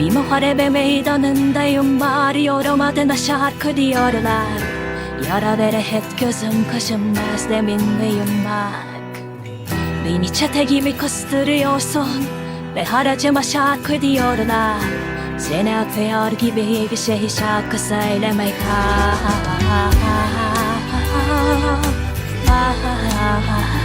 Imahare be meydanında yumari Yoramadan şarkı diyorlar Yara vere hep gözüm kaşım özlemin ve yummak Beni çete gibi kıstırıyorsun Ve haracıma şarkı diyorlar Seni akıyor gibi bir şey şarkı söylemek ha, ha, ha, ha, ha, ha, ha, Senin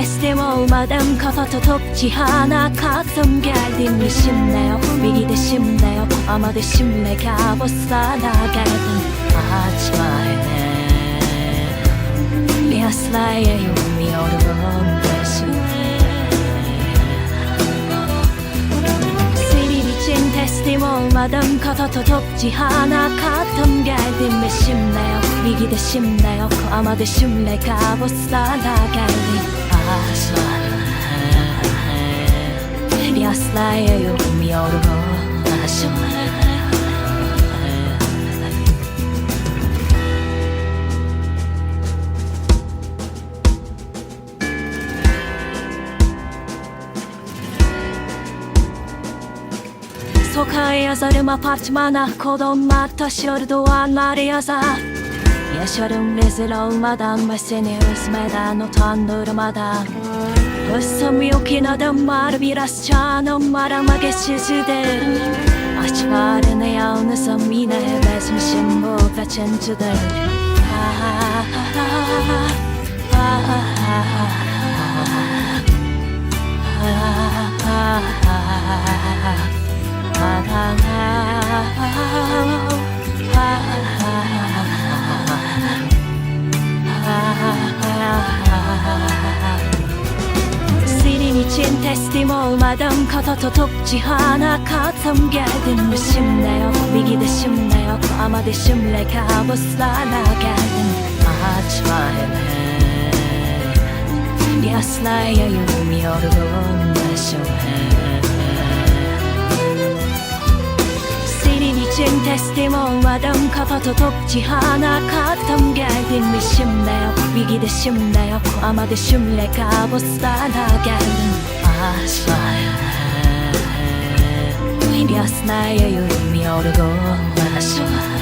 teslim olmadım Kafa tutup cihana kalktım. Geldim işimde yok bir gidişim de yok. Ama düşümle kabuslarla geldim. Açma hele Bir asla yayılmıyorum peşine Senin için teslim olmadım Kafa tutup cihana kalktım. Geldim işimde yok bir gidişim de yok. Ama düşümle kabuslarla geldim Yaslayayım yorgun aşıma Sokağa yazarım apartmana Kolonlar taşıyor duvarlar yazar Yaşarım rezil olmadan ve seni üzmeden utandırmadan Hırsım yok inadım var biraz canım var ama geçicidir Aç bağrını yalnızım yine bezmişim bu kaçıncıdır teslim olmadım Kafa tutup cihana kalktım Geldim işimde yok. Bir gidişim de yok. Ama dişimle kabuslarla geldim. Açma hemen. Bir asla yayılmıyorum. Başıma Senin için teslim olmadım Kafa tutup cihana kalktım Geldim işimde yok. Bir gidişim de yok. Ama düşümle kabuslarla geldim past my head. When you're smiling, you're in me all the gold.